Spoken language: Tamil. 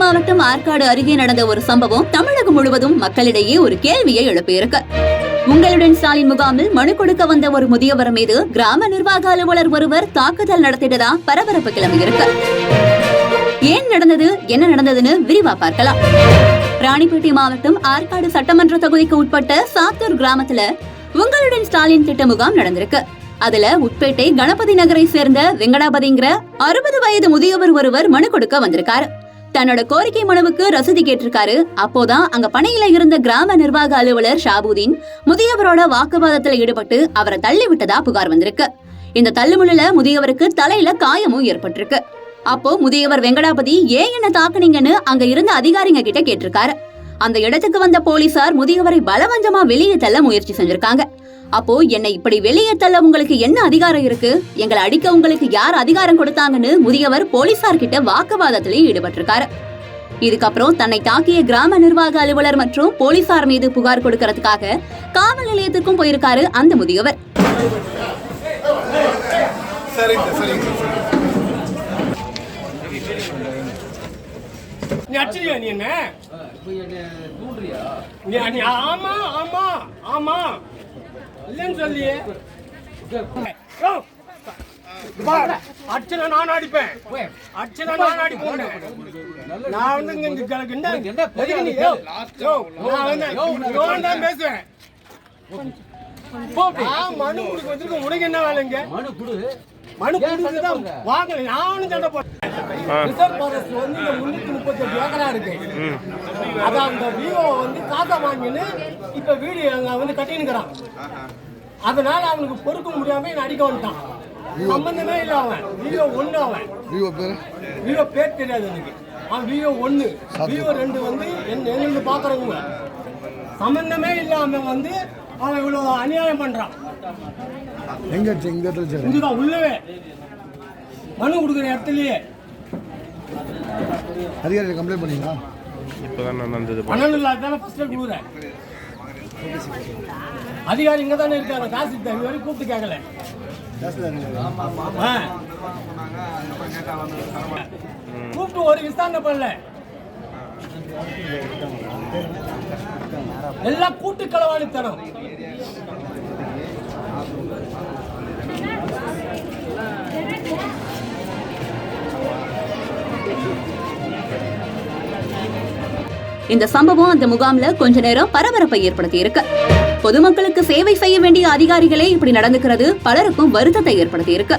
மாவட்டம் ஆற்காடு அருகே நடந்த ஒரு சம்பவம் தமிழகம் முழுவதும் மக்களிடையே ஒரு கேள்வியை எழுப்பியிருக்கு. உங்களுடன் ஸ்டாலின் முகாமில் மனு கொடுக்க வந்த ஒரு முதியவர் மீது கிராம நிர்வாக அலுவலர் ஒருவர் தாக்குதல் நடத்திட்டதா பரபரப்பு கிளம்பியிருக்கு. ஏன் நடந்தது? என்ன நடந்ததுன்னு விரிவா பார்க்கலாம். ராணிப்பேட்டை மாவட்டம் ஆற்காடு சட்டமன்ற தொகுதிக்கு உட்பட்ட சாத்தூர் கிராமத்துல உங்களுடன் ஸ்டாலின் திட்ட முகாம் நடந்திருக்கு. அதுல உட்பேட்டை கணபதி நகரை சேர்ந்த வெங்கடாபதிங்கிற அறுபது வயது முதியவர் ஒருவர் மனு கொடுக்க வந்திருக்காரு. தன்னோட கோரிக்கை மனுவுக்கு ரசீது கேட்டிருக்காரு. அப்போதான் அங்க பணியில இருந்த கிராம நிர்வாக அலுவலர் ஷாபுதீன் முதியவரோட வாக்குவாதத்துல ஈடுபட்டு அவரை தள்ளி விட்டதா புகார் வந்திருக்கு. இந்த தள்ளுமுள்ள முதியவருக்கு தலையில காயமும் ஏற்பட்டிருக்கு. அப்போ முதியவர் வெங்கடாபதி ஏன் என்ன தாக்குனீங்கன்னு அங்க இருந்த அதிகாரிங்க கிட்ட கேட்டிருக்காரு. அந்த இடத்துக்கு வந்த போலீசார் முதியவரை பலவஞ்சமா வெளியே தள்ள முயற்சி செஞ்சிருக்காங்க. அப்போ என்னை இப்படி வெளியே தள்ள உங்களுக்கு என்ன அதிகாரம் இருக்கு? எங்களை அடிக்க உங்களுக்கு யார் அதிகாரம் கொடுத்தாங்கன்னு முதியவர் போலீசார் கிட்ட வாக்குவாதத்திலேயே ஈடுபட்டிருக்காரு. இதுக்கப்புறம் தன்னை தாக்கிய கிராம நிர்வாக அலுவலர் மற்றும் போலீசார் மீது புகார் கொடுக்கறதுக்காக காவல் நிலையத்திற்கும் போயிருக்காரு அந்த முதியவர். நீ அடிச்சியா நீ என்ன? நீ நீ ஆமா ஆமா ஆமா. இல்லைன்னு பாரு, அடிச்சனா நான் அடிப்பேன். அடிச்சனா நான் அடிப்பேன். நான் வந்து இங்க யோ, நான் வந்து பேசுவேன். நான் மனு கொடுக்க வச்சிருக்கேன். உனக்கு என்ன வேலைங்க மனு கொடு. மனு போடுற? வாங்கல. நானும் சண்டை போட்டேன் ரிசர்வ் ஃபாரஸ்ட் வந்து இங்க முன்னூத்தி முப்பத்தி ஏக்கரா இருக்கு. அதான் அந்த விவோ வந்து காசா வாங்கின்னு இப்ப வீடு அங்க வந்து கட்டினுக்கிறான் அதனால அவனுக்கு பொறுக்க முடியாம என்ன அடிக்க வந்துட்டான். சம்பந்தமே இல்ல அவன். விவோ ஒண்ணு அவன். விவோ பேர்? விவோ பேர் தெரியாது எனக்கு. அவன் விவோ ஒண்ணு விவோ ரெண்டு வந்து என்ன எங்கிருந்து பாக்குறவங்க சம்பந்தமே இல்லாம வந்து அவன் இவ்வளவு அநியாயம் பண்றான். எங்க அடிச்சு இந்த இடத்துல இங்குதான் உள்ளவே. மனு கொடுக்குற இடத்துலயே. அதிகாரிகள் கம்ப்ளைண்ட் பண்ணீங்களா? இப்போதான் நான் வந்தது பணம் இல்லாதான ஃபர்ஸ்ட் கொடுக்குறேன். அதிகாரி இங்க தானே இருக்காங்க காசு இது வரைக்கும் கூப்பிட்டு கேட்கல. ஆ. கூப்பிட்டு ஒரு விசாரணை பண்ணல. எல்லாம் கூட்டு களவாணித்தனம். இந்த சம்பவம் அந்த முகாம்ல கொஞ்ச நேரம் பரபரப்பை ஏற்படுத்தி இருக்கு பொதுமக்களுக்கு சேவை செய்ய வேண்டிய அதிகாரிகளே இப்படி நடந்துக்கிறது பலருக்கும் வருத்தத்தை ஏற்படுத்தி இருக்கு